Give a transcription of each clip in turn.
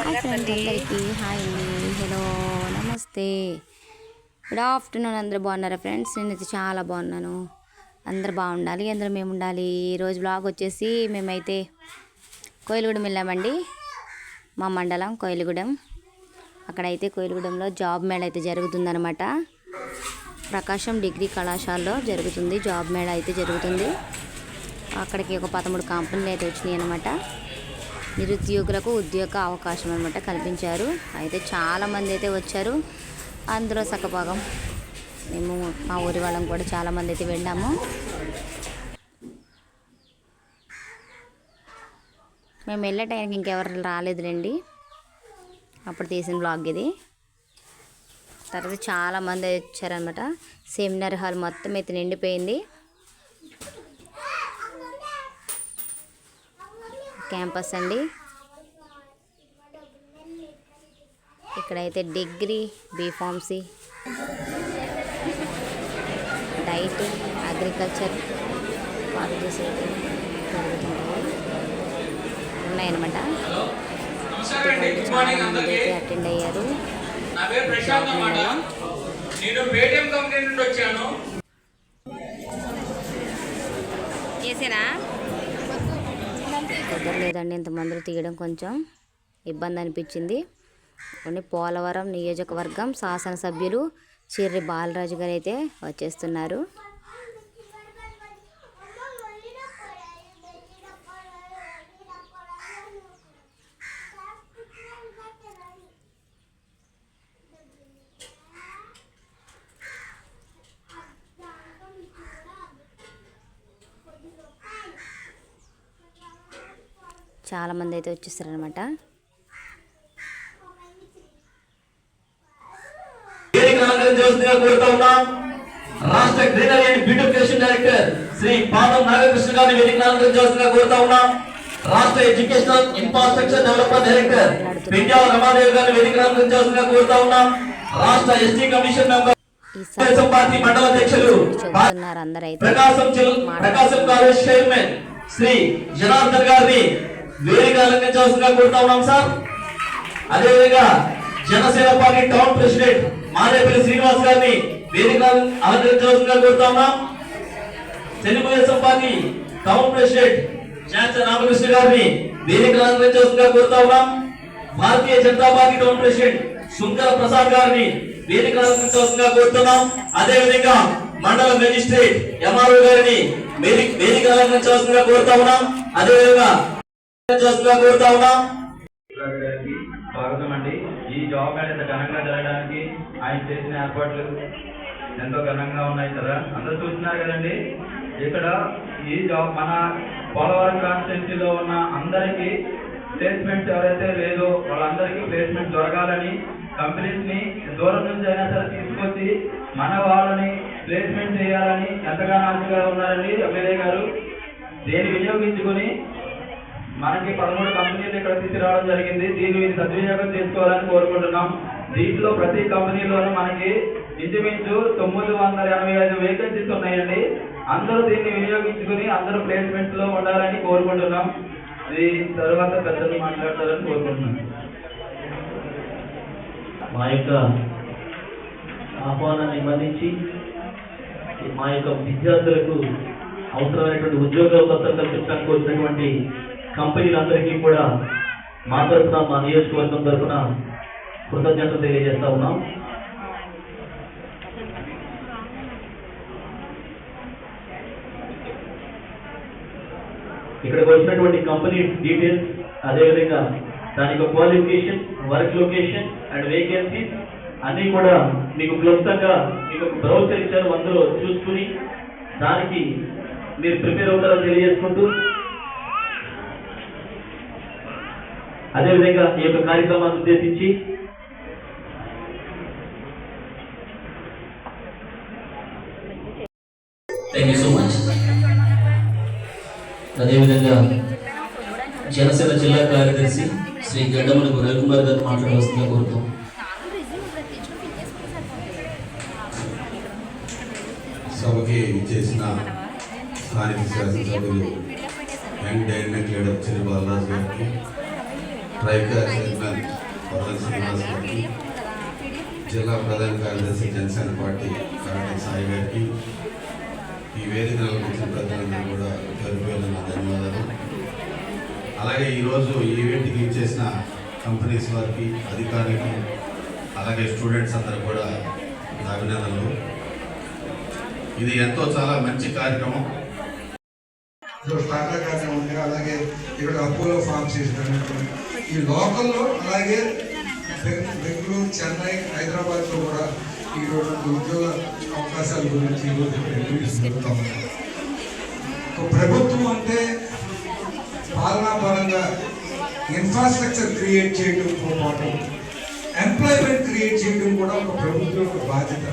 Hi friends అందరికీ hi అండి. Hello నమస్తే. గుడ్ ఆఫ్టర్నూన్ అందరూ బాగున్నారా ఫ్రెండ్స్? నేనైతే చాలా బాగున్నాను. అందరు బాగుండాలి అందరూ మేము ఉండాలి ఈరోజు బ్లాగ్ వచ్చేసి మేమైతే కోయిలగూడెం వెళ్ళామండి. మా మండలం కోయిలగూడెం. అక్కడైతే కోయిలగూడెంలో జాబ్ మేళ అయితే జరుగుతుందనమాట ప్రకాశం డిగ్రీ కళాశాలలో జరుగుతుంది జాబ్ మేళ అయితే జరుగుతుంది. అక్కడికి ఒక పదమూడు కంపెనీలు అయితే వచ్చినాయి అనమాట నిరుద్యోగులకు ఉద్యోగ అవకాశం అనమాట కల్పించారు. అయితే చాలామంది అయితే వచ్చారు. అందులో సగభాగం మేము మా ఊరి వాళ్ళం కూడా చాలామంది అయితే వెళ్ళాము. మేము వెళ్ళే టైంకి ఇంకెవరు రాలేదులేండి. అప్పుడు తీసిన బ్లాగ్ ఇది. తర్వాత చాలామంది వచ్చారనమాట సెమినార్ హాల్ మొత్తం అయితే నిండిపోయింది. క్యాంపస్ అండి. ఇక్కడైతే degree B pharmacy DIET agriculture colleges అయితే జరుగుతుంటాయి ఉన్నాయన్నమాట. ఇటువంటి అయితే అటెండ్ అయ్యారు. నా పేరు ప్రశాంత్ అన్నమాట. నేను పేటిఎం కంపెనీ నుండి వచ్చాను. కుదరలేదండి ఇంతమందిలో తీయడం కొంచెం ఇబ్బంది అనిపించింది. కొన్ని పోలవరం నియోజకవర్గం శాసనసభ్యులు చిర్రి బాలరాజు గారు అయితే వచ్చేస్తున్నారు. చాలామంది అయితే ఉన్నాం. రాష్ట్ర greenery and beautification director Shri Padam Nagakrishna గారిని చేస్తుందిగా కోరుతా ఉన్నాం. రాష్ట్ర educational infrastructure development director Penjala Ramadevi గారిని వేదిక అలంకరణ చేస్తుందిగా కోరుతా ఉన్నాం. రాష్ట్ర ఎస్టీ కమిషన్ మెంబర్ పార్టీ మండల అధ్యక్షులు ప్రకాశం ప్రకాశం కాలేజ్ చైర్మన్ శ్రీ జనార్దన్ గారిని వేదిక అలంకరించవలసిందిగా కోరుతా ఉన్నాం సార్. అదేవిధంగా Janasena party town president Madepalli Srinivas గారిని వేదిక అలంకరించవలసిందిగా కోరుతా ఉన్నాం. Telugu Desam party town president Shanta Ramakrishna గారిని వేదిక అలంకరించవలసిందిగా కోరుతా ఉన్నాం. Bharatiya Janata party town president Shunkara Prasad గారిని వేదిక అలంకరించవలసిందిగా కోరుతున్నాం అదేవిధంగా మండల మెజిస్ట్రేట్ ఎంఆర్ఓ గారిని వేదిక వేదిక అలంకరించవలసిందిగా కోరుతా ఉన్నాం. అదేవిధంగా స్వాగతం అండి. ఈ జాబ్ అనేది ఘనంగా జరగడానికి ఆయన చేసిన ఏర్పాట్లు ఎంతో ఘనంగా ఉన్నాయి కదా. అందరూ చూస్తున్నారు కదండి. ఇక్కడ ఈ జాబ్ మన పోలవరం కాన్స్టిట్యున్సీలో ఉన్న అందరికీ ప్లేస్మెంట్ ఎవరైతే లేదో వాళ్ళందరికీ ప్లేస్మెంట్ దొరకాలని కంపెనీస్ని దూరం నుంచి అయినా సరే తీసుకొచ్చి మన వాళ్ళని ప్లేస్మెంట్ చేయాలని ఎంతగానో ఆశగా ఉన్నారండి ఎమ్మెల్యే గారు. దేని వినియోగించుకొని మనకి పదమూడు కంపెనీలు ఇక్కడ తీసుకురావడం జరిగింది. దీన్ని సద్వినియోగం చేసుకోవాలని కోరుకుంటున్నాం. దీంట్లో ప్రతి కంపెనీలోనూ మనకి ఇంచుమించు తొమ్మిది వందల ఎనభై ఐదు వేకెన్సీస్ ఉన్నాయండి. అందరూ దీన్ని వినియోగించుకుని అందరూ ప్లేస్మెంట్స్లో ఉండాలని కోరుకుంటున్నాం. ఇది తర్వాత పెద్దలు మాట్లాడతారని కోరుకుంటున్నాం. మా యొక్క ఆహ్వానాన్ని మన్నించి మా యొక్క విద్యార్థులకు అవసరమైనటువంటి ఉద్యోగ అవకాశాలు కల్పించడానికి వచ్చినటువంటి కంపెనీలందరికీ కూడా మా తరఫున మా నియోజకవర్గం తరఫున కృతజ్ఞతలు తెలియజేస్తా ఉన్నాం. ఇక్కడికి వచ్చినటువంటి కంపెనీ డీటెయిల్స్ అదేవిధంగా దాని యొక్క qualification work location and vacancies అన్నీ కూడా మీకు క్లుప్తంగా మీకు ఒక బ్రౌచర్ ఇచ్చారు. అందులో చూసుకుని దానికి మీరు ప్రిపేర్ అవుతారని తెలియజేసుకుంటూ అదేవిధంగా ఈ యొక్క కార్యక్రమాన్ని ఉద్దేశించి థ్యాంక్ యూ సో మచ్ అదేవిధంగా జనసేన జిల్లా కార్యదర్శి శ్రీ గడ్డమలకు రవికుమార్ గారు మాట్లాడవలసిందిగా కోరుతాం సభకి చేసిన స్థానిక శాసనసభ్యులు young dynamic leader Chiru Balaraju గారికి ట్రైకా చైర్మన్ వరద శ్రీనివాస్ గారికి జిల్లా ప్రధాన కార్యదర్శి జనసేన పార్టీ కారణ సాయి గారికి ఈ వేదిక వచ్చిన ప్రజలందరూ కూడా పేరు పేరున నా ధన్యవాదాలు. అలాగే ఈరోజు ఈ ఈవెంట్కి ఇచ్చేసిన కంపెనీస్ వారికి అధికారులకి అలాగే స్టూడెంట్స్ అందరూ కూడా నా అభినందనలు. ఇది ఎంతో చాలా మంచి కార్యక్రమం. ఇక్కడ టాటా కానీ ఉంది. అలాగే ఇక్కడ అపోలో ఫార్మ్స్ ఈ లోకల్లో అలాగే బెంగళూరు చెన్నై హైదరాబాద్లో కూడా ఈరోజు ఉద్యోగ అవకాశాల గురించి ఈరోజు ఇక్కడ ప్రభుత్వం అంటే పాలనా పరంగా ఇన్ఫ్రాస్ట్రక్చర్ క్రియేట్ చేయడంతో పాటు ఎంప్లాయ్మెంట్ క్రియేట్ చేయడం కూడా ఒక ప్రభుత్వం యొక్క బాధ్యత.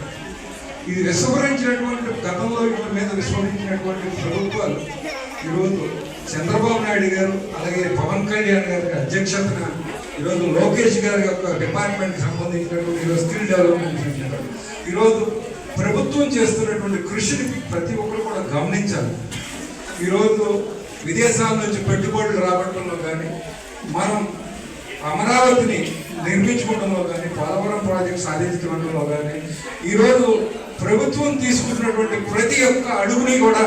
ఇది విస్మరించినటువంటి గతంలో వీటి మీద విస్మరించినటువంటి ప్రభుత్వాలు ఈరోజు చంద్రబాబు నాయుడు గారు అలాగే పవన్ కళ్యాణ్ గారి అధ్యక్షతన ఈరోజు లోకేష్ గారి యొక్క డిపార్ట్మెంట్కి సంబంధించినటువంటి ఈరోజు స్కిల్ డెవలప్మెంట్ సెంటర్ ఈరోజు ప్రభుత్వం చేస్తున్నటువంటి కృషిని ప్రతి ఒక్కరు కూడా గమనించాలి. ఈరోజు విదేశాల నుంచి పెట్టుబడులు రాబట్టడంలో కానీ మనం అమరావతిని నిర్మించుకోవడంలో కానీ పోలవరం ప్రాజెక్ట్ సాధించడంలో కానీ ఈరోజు ప్రభుత్వం తీసుకుంటున్నటువంటి ప్రతి ఒక్క అడుగుని కూడా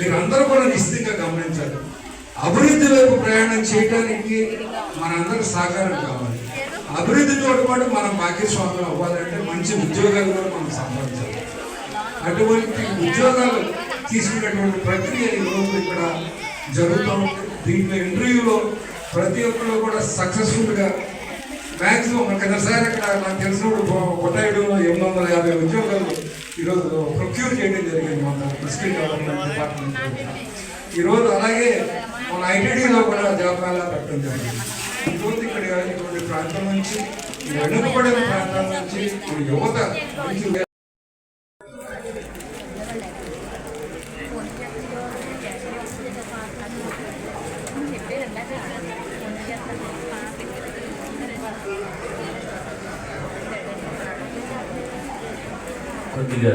మీరందరూ కూడా నిశ్చితంగా గమనించాలి అభివృద్ధి వైపు ప్రయాణం చేయడానికి మనందరూ సహకారం కావాలి. అభివృద్ధితో పాటు మనం భాగ్యస్వాములు అవ్వాలంటే మంచి ఉద్యోగాలు కూడా మనం సంపాదించాలి. అటువంటి ఉద్యోగాలు తీసుకునేటువంటి ప్రక్రియ ఈరోజు ఇక్కడ జరుగుతూ ఉంది. దీంట్లో ఇంటర్వ్యూలో ప్రతి ఒక్కరు కూడా సక్సెస్ఫుల్గా మ్యాక్సిమం కిందసారి ఇక్కడ నాకు తెలిసినప్పుడు కొట్టాయిడు ఎనిమిది వందల యాభై ఉద్యోగాలు ఈరోజు ప్రొక్యూర్ చేయడం జరిగింది మన స్కిల్ డెవలప్మెంట్ డిపార్ట్మెంట్. ఈరోజు అలాగే మన ఐటీడీలో కూడా జాబ్ మేళా పెట్టడం జరిగింది. ఈరోజు ఇక్కడ ఇటువంటి ప్రాంతం నుంచి వెనుకబడిన ప్రాంతం నుంచి ఈ యువత మంచి కొద్దిగా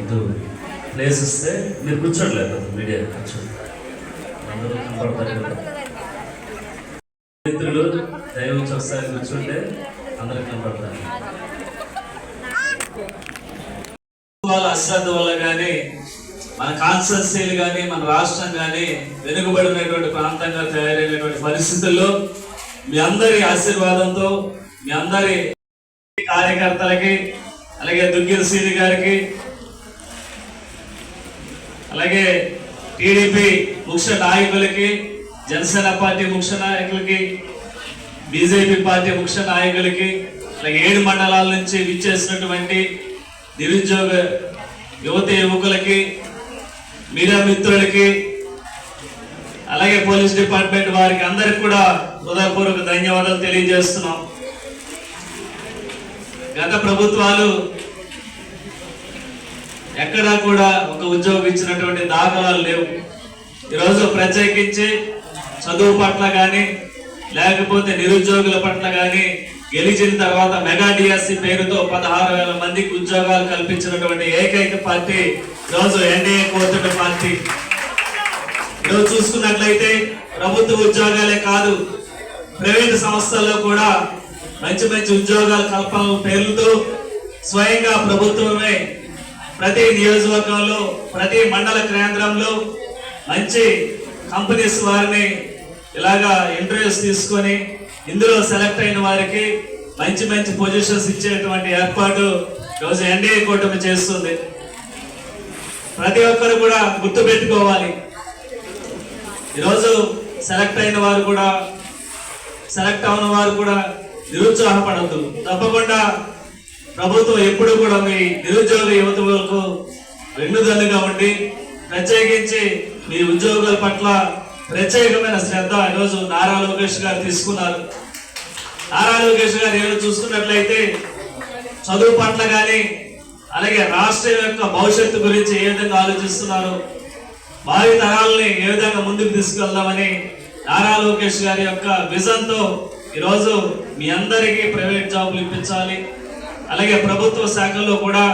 ఇది ప్లేస్ ఇస్తే మీరు కూర్చోట్లేదు మీడియా కూర్చోండి. అందరూ కనపడతారు కదా. మిత్రులు దైవం ఒకసారి కూర్చుంటే అందరూ కనపడతారు. వాళ్ళ అశ్రద్ధ వల్ల కానీ మన కాన్స్టెన్సీలు కానీ మన రాష్ట్రం కానీ వెనుకబడినటువంటి ప్రాంతంగా తయారైనటువంటి పరిస్థితుల్లో మీ అందరి ఆశీర్వాదంతో మీ అందరి కార్యకర్తలకి అలాగే దుగ్గిల్ సీని గారికి అలాగే టీడీపీ ముఖ్య నాయకులకి జనసేన పార్టీ ముఖ్య నాయకులకి బీజేపీ పార్టీ ముఖ్య నాయకులకి అలాగే ఏడు మండలాల నుంచి విచ్చేసినటువంటి నిరుద్యోగ యువత యువకులకి మీడియా మిత్రులకి అలాగే పోలీస్ డిపార్ట్మెంట్ వారికి అందరికి కూడా హృదయపూర్వక ధన్యవాదాలు తెలియజేస్తున్నాం. గత ప్రభుత్వాలు ఎక్కడా కూడా ఒక ఉద్యోగం ఇచ్చినటువంటి దాఖలాలు లేవు. ఈరోజు ప్రత్యేకించి చదువు పట్ల కానీ లేకపోతే నిరుద్యోగుల పట్ల కానీ గెలిచిన తర్వాత మెగా డిఎస్సి పేరుతో పదహారు వేల మందికి ఉద్యోగాలు కల్పించినటువంటి ఏకైక పార్టీ ఈరోజు ఎన్డీఏ కూటమి పార్టీ. ఈరోజు చూసుకున్నట్లయితే ప్రభుత్వ ఉద్యోగాలే కాదు ప్రైవేట్ సంస్థల్లో కూడా మంచి మంచి ఉద్యోగాలు కల్పన పేర్లతో స్వయంగా ప్రభుత్వమే ప్రతి నియోజకవర్గంలో ప్రతి మండల కేంద్రంలో మంచి కంపెనీస్ వారిని ఇలాగా ఇంటర్వ్యూస్ తీసుకొని ఇందులో సెలెక్ట్ అయిన వారికి మంచి మంచి పొజిషన్స్ ఇచ్చేటువంటి ఏర్పాటు రోజు ఎన్డీఏ కూటమి చేస్తుంది. ప్రతి ఒక్కరు కూడా గుర్తు పెట్టుకోవాలి. ఈరోజు సెలెక్ట్ అయిన వారు కూడా సెలెక్ట్ అయిన వారు కూడా నిరుత్సాహపడద్దు తప్పకుండా ప్రభుత్వం ఎప్పుడు కూడా మీ నిరుద్యోగ యువతలకు వెన్నుదన్నుగా ఉండి ప్రత్యేకించి మీ ఉద్యోగుల పట్ల ప్రత్యేకమైన శ్రద్ధ ఈరోజు నారా లోకేష్ గారు తీసుకున్నారు. నారా లోకేష్ గారు ఏదో చూసుకున్నట్లయితే చదువు పట్ల కానీ అలాగే రాష్ట్రం యొక్క భవిష్యత్తు గురించి ఏ విధంగా ఆలోచిస్తున్నారు భావి తరాలని ఏ విధంగా ముందుకు తీసుకెళ్దామని నారా లోకేష్ గారి యొక్క విజన్తో ఈరోజు మీ అందరికీ ప్రైవేట్ జాబులు ఇప్పించాలి. అలాగే ప్రభుత్వ శాఖల్లో కూడా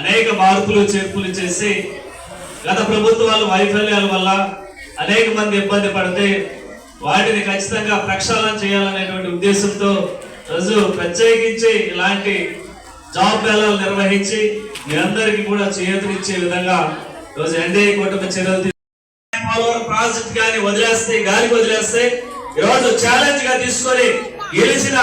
అనేక మార్పులు చేర్పులు చేసి గత ప్రభుత్వాలు వైఫల్యాల వల్ల అనేక మంది ఇబ్బంది పడితే వాటిని ఖచ్చితంగా ప్రక్షాళన చేయాలనేటువంటి ఉద్దేశంతో రోజు ప్రత్యేకించి ఇలాంటి జాబ్ మేళాలు నిర్వహించి మీ అందరికీ కూడా చేయూతనిచ్చే విధంగా రోజు ఎన్డీఏ కూటమి చర్యలు తీ- ప్రాజెక్ట్ కానీ వదిలేస్తే గాలికి వదిలేస్తే ఈరోజు రోజు ఛాలెంజ్గా తీసుకొని గెలిచిన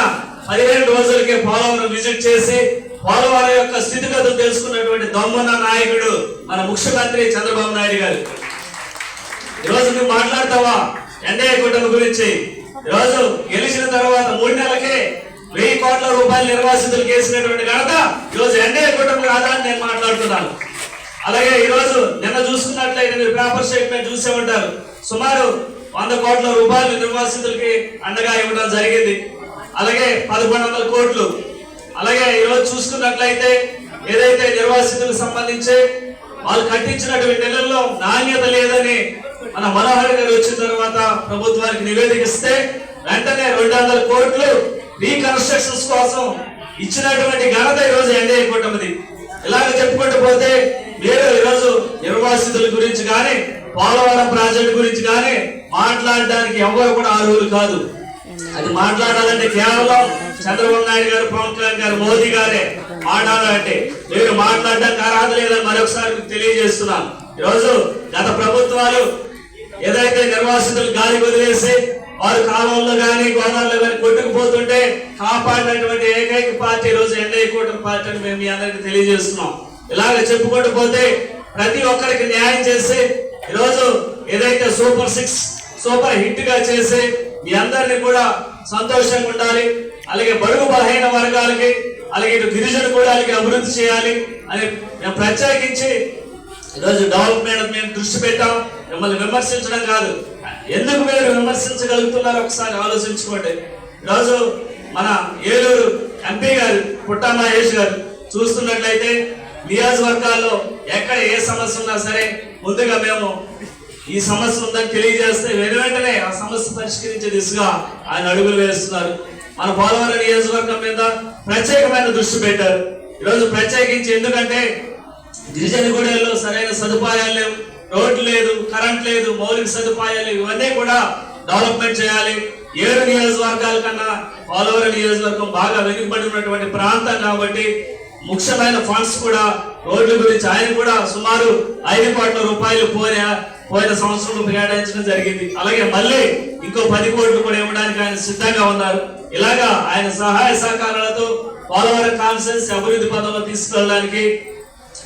పదిహేను రోజులకే పోలవరం విజిట్ చేసి పోలవరం యొక్క స్థితిగతులు తెలుసుకున్నటువంటి దమ్మున్న నాయకుడు మన ముఖ్యమంత్రి చంద్రబాబు నాయుడు గారు. ఈరోజు నువ్వు మాట్లాడతావా? ఎన్ఐ కూటమి గురించి. ఈరోజు రోజు గెలిచిన తర్వాత మూడు నెలలకే వెయ్యి కోట్ల రూపాయలు నిర్వాసితులు వేసినటువంటి ఘనత ఈరోజు ఎన్ఐ ఎన్డీఏ కూటమి కాదని నేను మాట్లాడుతున్నాను. అలాగే ఈరోజు నిన్న చూసుకున్నట్లయితే మీరు పేపర్ స్టేట్మెంట్ చూసే ఉంటారు. సుమారు వంద కోట్ల రూపాయలు నిర్వాసితులకి అండగా ఇవ్వడం జరిగింది. అలాగే పదకొండు వందల కోట్లు. అలాగే ఈరోజు చూసుకున్నట్లయితే ఏదైతే నిర్వాసితులకు సంబంధించి వాళ్ళు కట్టించినటువంటి నెలల్లో నాణ్యత లేదని మన మనోహర్ గారు వచ్చిన తర్వాత ప్రభుత్వానికి నివేదిక ఇస్తే వెంటనే రెండు వందల కోట్లు రీకన్స్ట్రక్షన్స్ కోసం ఇచ్చినటువంటి ఘనత ఈరోజు రోజు ఎన్డీఏ కూటమిది. ఇలాగ చెప్పుకుంటూ పోతే మీరు ఈరోజు నిర్వాసితుల గురించి కానీ పోలవరం ప్రాజెక్టు గురించి కానీ మాట్లాడడానికి ఎవరు కూడా అర్హులు కాదు. అది మాట్లాడాలంటే కేవలం చంద్రబాబు నాయుడు గారు పవన్ కళ్యాణ్ గారు మోదీ గారే మాట్లాడాలంటే. మీరు మాట్లాడడానికి అర్హత లేదని మరొకసారి మీకు తెలియజేస్తున్నాను. ఈరోజు గత ప్రభుత్వాలు ఏదైతే నిర్వాసితులు గాలి వదిలేసి వారు కాలంలో కానీ గోదావరిలో కానీ కొట్టుకుపోతుంటే కాపాడినటువంటి ఏకైక పార్టీ రోజు ఎన్డీఏ కూటమి పార్టీ అని మేము మీ అందరికి తెలియజేస్తున్నాం. ఇలాగ చెప్పుకుంటూ పోతే ప్రతి ఒక్కరికి న్యాయం చేసి ఈరోజు ఏదైతే సూపర్ సిక్స్ సూపర్ హిట్గా చేసి మీ అందరినీ కూడా సంతోషంగా ఉండాలి. అలాగే బడుగు బలహీన వర్గాలకి అలాగే ఇటు గిరిజన అలాగే అభివృద్ధి చేయాలి అని మేము ప్రత్యేకించి ఈరోజు డెవలప్మెంట్ మేము దృష్టి పెట్టాం. మిమ్మల్ని విమర్శించడం కాదు. ఎందుకు మీరు విమర్శించగలుగుతున్నారో ఒకసారి ఆలోచించుకోండి. ఈరోజు మన ఏలూరు ఎంపీ గారు పుట్టా మహేష్ గారు చూస్తున్నట్లయితే నియోజకవర్గాల్లో ఎక్కడ ఏ సమస్య ఉన్నా సరే ముందుగా మేము ఈ సమస్య ఉందని తెలియజేస్తే వెను వెంటనే ఆ సమస్య పరిష్కరించే దిశగా ఆయన అడుగులు వేస్తున్నారు. మన పోలవరం నియోజకవర్గం మీద ప్రత్యేకమైన దృష్టి పెట్టారు. ఈరోజు ప్రత్యేకించి ఎందుకంటే గిరిజన గూడెల్లో సరైన సదుపాయాలు లేవు. రోడ్లు లేదు కరెంట్ లేదు మౌలిక సదుపాయాలు ఇవన్నీ కూడా డెవలప్మెంట్ చేయాలి. ఏడు నియోజకవర్గాల కన్నా పోలవరం నియోజకవర్గం బాగా వెనుకబడి ఉన్నటువంటి ప్రాంతం కాబట్టి ముఖ్యమైన ఫండ్స్ కూడా రోడ్ల గురించి ఆయన కూడా సుమారు ఐదు కోట్ల రూపాయలు పోయిన పోయిన సంవత్సరం ప్రయాణించడం జరిగింది. అలాగే మళ్ళీ ఇంకో పది కోట్లు కూడా ఇవ్వడానికి ఆయన సిద్ధంగా ఉన్నారు. ఇలాగా ఆయన సహాయ సహకారాలతో పోలవరం కాన్ఫరెన్స్ అభివృద్ధి పదంలో తీసుకెళ్ళడానికి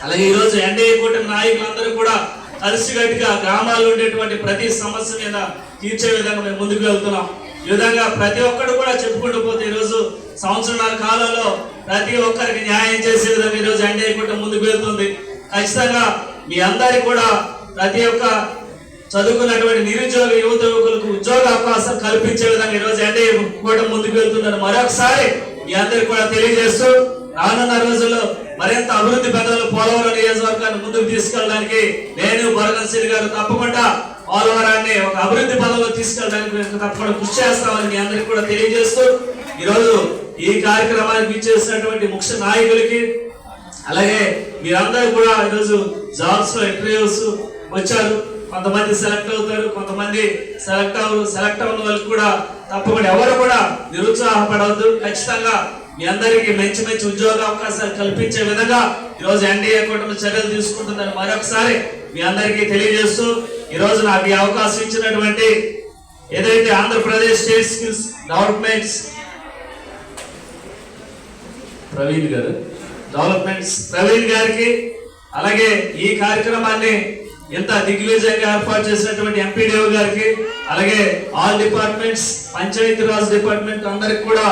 అలాగే ఈ రోజు ఎన్డీఏ కూటమి నాయకులందరూ కూడా కలిసికట్టుగా గ్రామాల్లో ఉండేటువంటి ప్రతి సమస్య మీద తీర్చే విధంగా మేము ముందుకు వెళ్తున్నాం. ఈ విధంగా ప్రతి ఒక్కరు కూడా చెప్పుకుంటూ పోతే ఈరోజు సంవత్సరం సంవత్సరాల కాలంలో ప్రతి ఒక్కరికి న్యాయం చేసే విధంగా ఈరోజు ఎన్డీఏ కూటమి ముందుకు వెళ్తుంది. ఖచ్చితంగా మీ అందరికి కూడా ప్రతి ఒక్క చదువుకున్నటువంటి నిరుద్యోగ యువత యువకులకు ఉద్యోగ అవకాశం కల్పించే విధంగా ఈ రోజు ఎన్డీఏ కూటమి ముందుకు వెళ్తుందని మరొకసారి మీ అందరికి కూడా తెలియజేస్తూ రానున్న రోజుల్లో మరింత అభివృద్ధి పెద్దలు పోలవరం నియోజకవర్గాన్ని ముందుకు తీసుకెళ్ళడానికి నేను బరగన్సీని గారు తప్పకుండా పోలవరాన్ని ఒక అభివృద్ధి పదంలో తీసుకెళ్ళడానికి మేము తప్పకుండా కృషి చేస్తామని మీ అందరికి కూడా తెలియజేస్తూ ఈరోజు ఈ కార్యక్రమానికి ఇచ్చేసినటువంటి ముఖ్య నాయకులకి అలాగే మీరందరూ కూడా ఈరోజు జాబ్స్లో ఇంటర్వ్యూస్ వచ్చారు. కొంతమంది సెలెక్ట్ అవుతారు కొంతమంది సెలెక్ట్ అవ్వరు సెలెక్ట్ అవ్వని వాళ్ళకి కూడా తప్పకుండా ఎవరు కూడా నిరుత్సాహపడవద్దు. ఖచ్చితంగా మీ అందరికీ మంచి మంచి ఉద్యోగ అవకాశాలు కల్పించే విధంగా ఈరోజు ఎన్డీఏ కూటమి చర్యలు తీసుకుంటుందని మరొకసారి మీ అందరికీ తెలియజేస్తూ ఈరోజు నాకు ఈ అవకాశం ఇచ్చినటువంటి ఏదైతే Andhra Pradesh state skills developments Praveen గారు డెవలప్మెంట్స్ ప్రవీణ్ గారికి అలాగే ఈ కార్యక్రమాన్ని ఎంత దిగ్విజయంగా ఏర్పాటు చేసినటువంటి ఎంపీడీఓ గారికి అలాగే all departments Panchayati Raj department అందరికి కూడా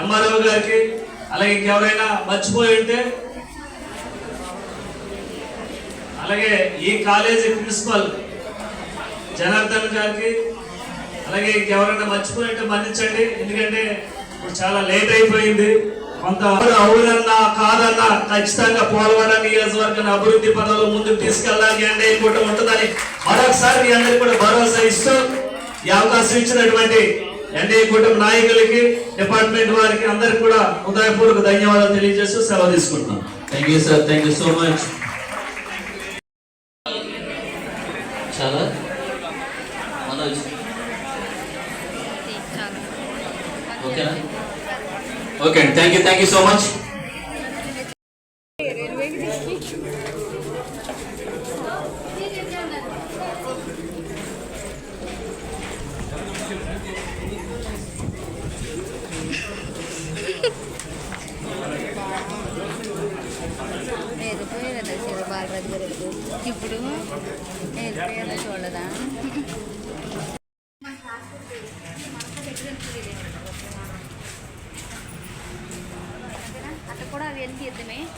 ఎంఆర్ఓ గారికి అలాగే ఇంకెవరైనా మర్చిపోయి ఉంటే అలాగే ఈ కాలేజీ ప్రిన్సిపల్ జనార్దన్ గారికి అలాగే ఇంకెవరైనా మర్చిపోయి ఉంటే మన్నించండి. ఎందుకంటే ఇప్పుడు చాలా లేట్ అయిపోయింది. కొంత అవునన్నా కాదన్నా ఖచ్చితంగా పోలవరం నియోజకవర్గం అభివృద్ధి పనులు ముందుకు తీసుకెళ్ళాలి అంటే ఇంకోటి ఉంటుందని మరొకసారి మీ అందరికి కూడా భరోసా ఇస్తూ ఈ అవకాశం ఇచ్చినటువంటి ఎన్డీఏ కూటమి నాయకులకి డిపార్ట్మెంట్ వారికి అందరికి కూడా ఉదయపూర్వక ధన్యవాదాలు తెలియజేస్తూ సెలవు తీసుకుంటున్నాం. Thank you sir thank you so much చాలా. మనోజ్. ఓకేనా ఓకే అండి thank you thank you so much వెళ్ళిపోయారు శివ బాలరాజు గారు ఇప్పుడు వెళ్ళిపోయారు చూడదా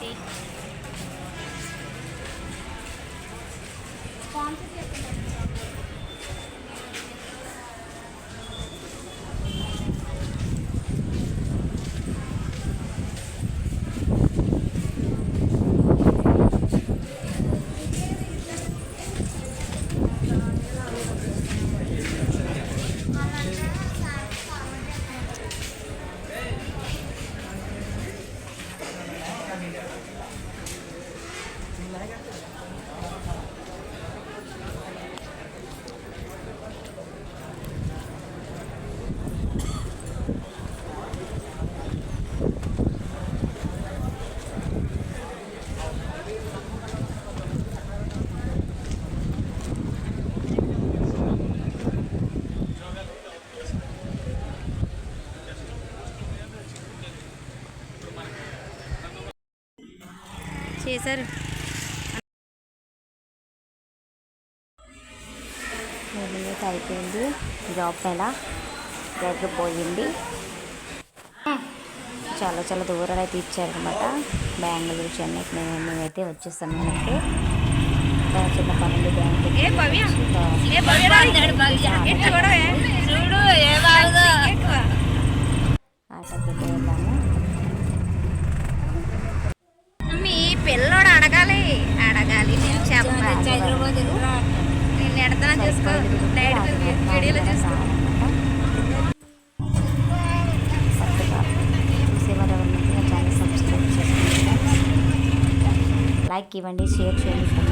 cake. చేశారు అయితే అయిపోయింది. జాబ్ పైన దగ్గర పోయింది. చాలా చాలా దూరాలు అయితే ఇచ్చారనమాట. బెంగళూరు చెన్నైకి మేము మేమైతే వచ్చేస్తాం మనకి చిన్న పనులు ఆటోకి ఎలా చూసుకో లైక్ ఇవ్వండి షేర్ చేయండి.